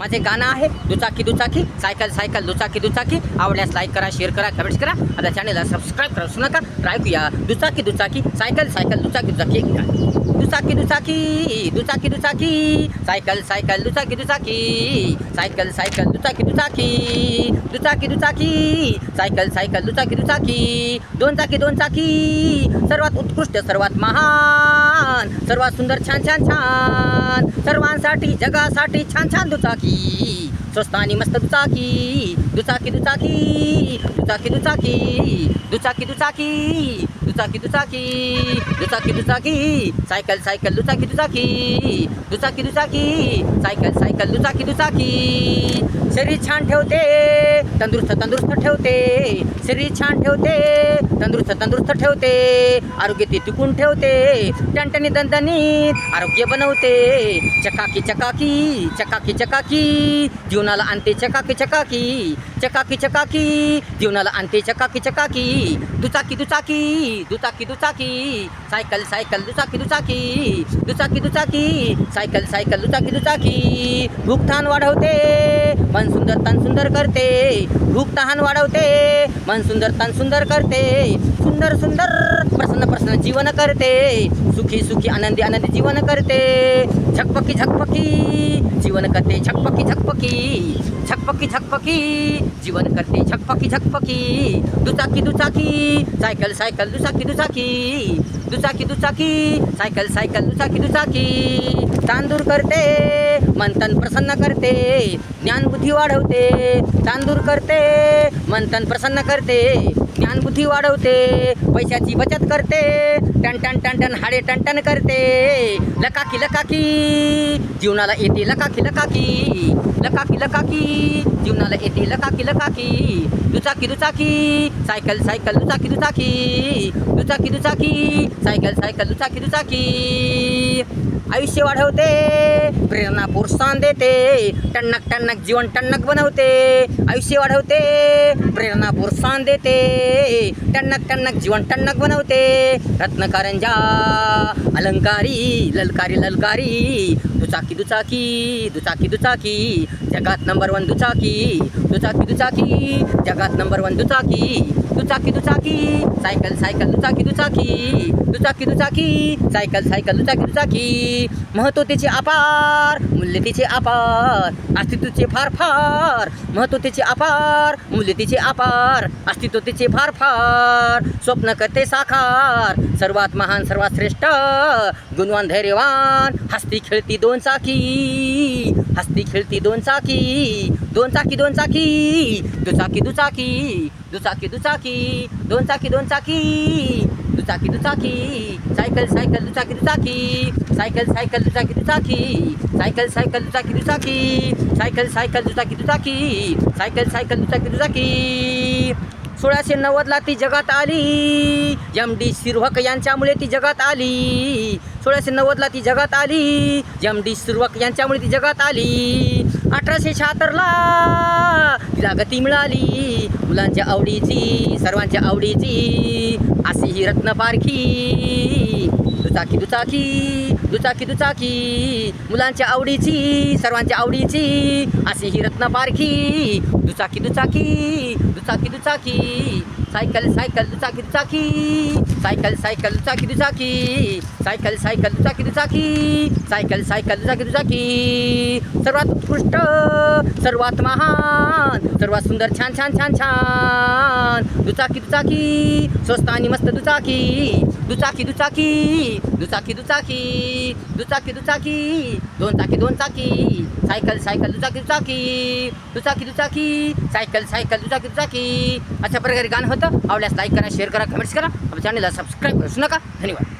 माझे गाणं आहे दुचाकी दुचाकी सायकल सायकल दुचाकी दुचाकी. आवडल्यास लाईक करा शेअर करा कमेंट्स करा. आता चॅनलला सबस्क्राईब करा विसरू ऐकूया. दुचाकी दुचाकी सायकल सायकल दुचाकी दुचाकी. दुचाकी दुचाकी दुचाकी दुचाकी. सायकल सायकल दुचाकी दुचाकी. सायकल सायकल दुचाकी दुचाकी. दुचाकी दुचाकी. सायकल सायकल दुचाकी दुचाकी. दोन चाकी दोन चाकी. सर्वात उत्कृष्ट सर्वात महान. सर्वात सुंदर छान छान छान. सर्वांसाठी जगासाठी छान छान दुचाकी. स्वस्त आणि मस्त दुचाकी. दुचाकी दुचाकी. दुचाकी दुचाकी. दुचाकी दुचाकी. दुचाकी दुचाकी. दुचाकी दुचाकी. सायकल सायकल दुचाकी दुचाकी. दुचाकी दुचाकी. सायकल सायकल दुचाकी दुचाकी. शरीर छान ठेवते तंदुरुस्त तंदुरुस्त ठेवते. शरीर छान ठेवते तंदुरुस्त तंदुरुस्त ठेवते. आरोग्य ते टिकून ठेवते. टणटणी दणदणीत आरोग्य बनवते. चकाकी चकाकी चकाकी चकाकी. जीवनाला आणते चकाकी चकाकी. चकाकी चकाकी. जीवनाला आणते चकाकी चकाकी. दुचाकी दुचाकी. दुचाकी दुचाकी. सायकल सायकल दुचाकी दुचाकी. दुचाकी दुचाकी. सायकल सायकल दुचाकी दुचाकी. भूकथान वाढवते. मन सुंदर तन सुंदर करते भूक तहान वाढवते मन सुंदर तन सुंदर करते सुंदर सुंदर प्रसन्न प्रसन्न जीवन करते सुखी सुखी आनंदी आनंदी जीवन करते झकपकी झकपकी जीवन करते झकपकी झकपकी झकपकी झकपकी जीवन करते झकपकी झकपकी दुचाकी दुचाकी सायकल सायकल दुचाकी दुचाकी दुचाकी दुचाकी सायकल सायकल दुचाकी दुचाकी तांदूर करते मन तन प्रसन्न करते ज्ञान बुद्धी वाढवते तांदूर करते मन तन प्रसन्न करते ज्ञान बुद्धी वाढवते पैशाची बचत करते टन टन टन टन हाडे टन टन करते. लकाकी लकाकी जीवनाला येते लकाकी लकाकी लकाकी लकाकी जीवनाला येते लकाकी लकाकी. दुचाकी दुचाकी सायकल सायकल दुचाकी दुचाकी दुचाकी दुचाकी सायकल सायकल दुचाकी दुचाकी. आयुष्य वाढवते. प्रेरणा प्रोत्साहन देते. टणक टणक जीवन टणक बनवते. आयुष्य वाढवते. प्रेरणा प्रोत्साहन देते. टणक टणक जीवन टणक बनवते. रत्नकारंजा अलंकारी ललकारी ललकारी. दुचाकी दुचाकी दुचाकी दुचाकी. जगात नंबर वन दुचाकी. दुचाकी दुचाकी. जगात नंबर वन दुचाकी. दुचाकी दुचाकी. सायकल सायकल दुचाकी दुचाकी. दुचाकी दुचाकी. सायकल सायकल दुचाकी दुचाकी. महत्त्व तिचे अपार मूल्यतेचे अपार अस्तित्वचे फार फार. महत्वतेचे अपार मूल्यतेचे अपार अस्तित्वतेचे फार फार. स्वप्न करते साकार. सर्वात महान सर्वात श्रेष्ठ. गुणवान धैर्यवान. हस्ती खेळती दोन चाकी. हस्ती खेळती दोन चाकी. दोन चाकी दोन चाकी. दुचाकी दुचाकी दुचाकी दुचाकी दोन चाकी दोन चाकी. दुचाकी दुचाकी सायकल सायकल दुचाकी दुचाकी सायकल सायकल दुचाकी दुचाकी सायकल सायकल दुचाकी दुचाकी सायकल सायकल दुचाकी दुचाकी सायकल सायकल दुचाकी दुचाकी सोळाशे नव्वदला ती जगात आली. एम डी सिरवक यांच्यामुळे ती जगात आली. सोळाशे नव्वदला ती जगात आली. एम डी सिरवक यांच्यामुळे ती जगात आली. अठराशे शहात्तरला तिला गती मिळाली. मुलांच्या आवडीची सर्वांच्या आवडीची. अशी ही रत्न पारखी. दुचाकी दुचाकी दुचाकी दुचाकी. मुलांच्या आवडीची सर्वांच्या आवडीची. अशी ही रत्न पारखी. दुचाकी दुचाकी दुचाकी दुचाकी. सायकल सायकल दुचाकी दुचाकी. सायकल सायकल दुचाकी दुचाकी. सायकल सायकल दुचाकी दुचाकी. सायकल सायकल दुचाकी दुचाकी. सर्वात उत्कृष्ट सर्वात महान सर्वात सुंदर छान छान छान छान. दुचाकी दुचाकी. स्वस्त आणि मस्त दुचाकी. दुचाकी दुचाकी दुचाकी दुचाकी दुचाकी दुचाकी दोन चाकी दोन चाकी सायकल सायकल दुचाकी दुचाकी दुचाकी दुचाकी सायकल सायकल दुचाकी दुचाकी अशा प्रकारे गाणं होतं आवडल्यास लाईक करा शेअर करा कमेंट्स करा आमच्या चॅनलला सबस्क्राईब करू नका धन्यवाद